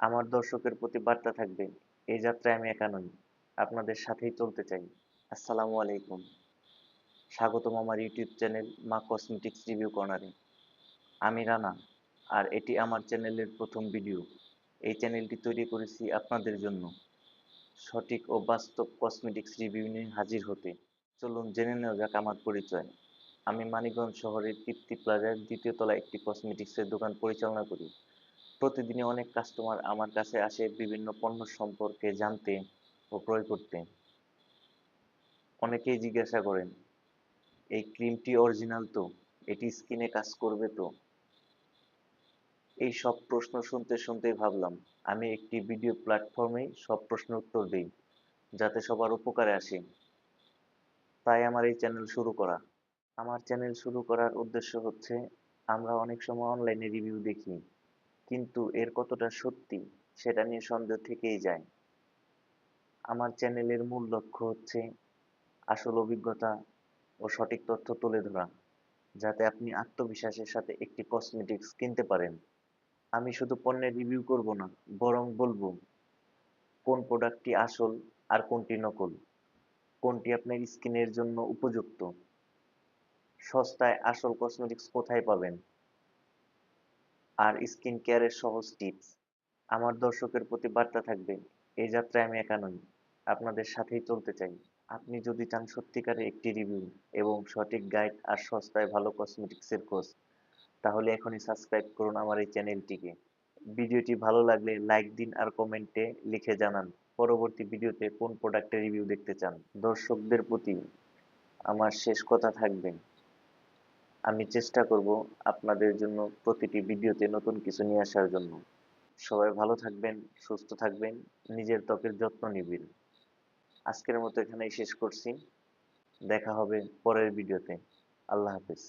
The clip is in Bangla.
আমার দর্শকের প্রতি বার্তা থাকবে, এই যাত্রায় আমি একা নই, আপনাদের সাথেই চলতে চাই। আসসালামু আলাইকুম। স্বাগতম আমার YouTube channel Maa cosmetics review কর্নারে। আমি রানা, আর এটি আমার চ্যানেলের প্রথম ভিডিও। এই চ্যানেলটি তৈরি করেছি আপনাদের জন্য। সঠিক ও বাস্তব কসমেটিক্স রিভিউ নিয়ে হাজির হতে। চলুন জেনে নেওয়া যাক আমার পরিচয়। আমি মানিকগঞ্জ শহরের তৃপ্তি প্লাজার দ্বিতীয় তলায় একটি কসমেটিক্সের দোকান পরিচালনা করি। প্রতিদিনই অনেক কাস্টমার আমার কাছে আসে বিভিন্ন পণ্য সম্পর্কে জানতে ও ক্রয় করতে। অনেকেই জিজ্ঞাসা করেন, এই ক্রিমটি অরিজিনাল তো? এটি স্কিনে কাজ করবে তো? এই সব প্রশ্ন শুনতে শুনতেই ভাবলাম, আমি একটি ভিডিও প্ল্যাটফর্মেই সব প্রশ্নের উত্তর দিই, যাতে সবার উপকারে আসে। তাই আমার এই চ্যানেল শুরু করা। আমার চ্যানেল শুরু করার উদ্দেশ্য হচ্ছে, আমরা অনেক সময় অনলাইনে রিভিউ দেখি। কিন্তু এর কতটা সত্যি, সেটা নিয়ে সন্দেহ থেকেই যায়। আমার চ্যানেলের মূল লক্ষ্য হচ্ছে আসল অভিজ্ঞতা ও সঠিক তথ্য তুলে ধরা, যাতে আপনি আত্মবিশ্বাসের সাথে একটি কসমেটিক্স কিনতে পারেন। আমি শুধু পণ্যের রিভিউ করব না, বরং বলব, কোন প্রোডাক্টটি আসল আর কোনটি নকল? কোনটি আপনার স্কিনের জন্য উপযুক্ত? সস্তায় আসল কসমেটিক্স কোথায় পাবেন? আর স্কিন কেয়ারের সহজ টিপস। আমার দর্শকের প্রতি বার্তা থাকবে এই যাত্রায় আমি একা নই, আপনাদের সাথেই চলতে চাই। আপনি যদি চান সত্যিকারের একটি রিভিউ এবং সঠিক গাইড আর সস্তায় ভালো কসমেটিক্সের খোঁজ, তাহলে এখনই সাবস্ক্রাইব করুন আমার এই চ্যানেলটিকে। ভিডিওটি ভালো লাগলে লাইক দিন আর কমেন্টে লিখে জানান, পরবর্তী ভিডিওতে কোন প্রোডাক্টের রিভিউ দেখতে চান। দর্শকদের প্রতি আমার শেষ কথা থাকবে। আমি চেষ্টা করব আপনাদের জন্য প্রতিটি ভিডিওতে নতুন কিছু নিয়ে আসার জন্য। সবাই ভালো থাকবেন, সুস্থ থাকবেন, নিজের ত্বকের যত্ন নিবেন আজকের মতো এখানেই শেষ করছি। দেখা হবে পরের ভিডিওতে। আল্লাহ হাফেজ।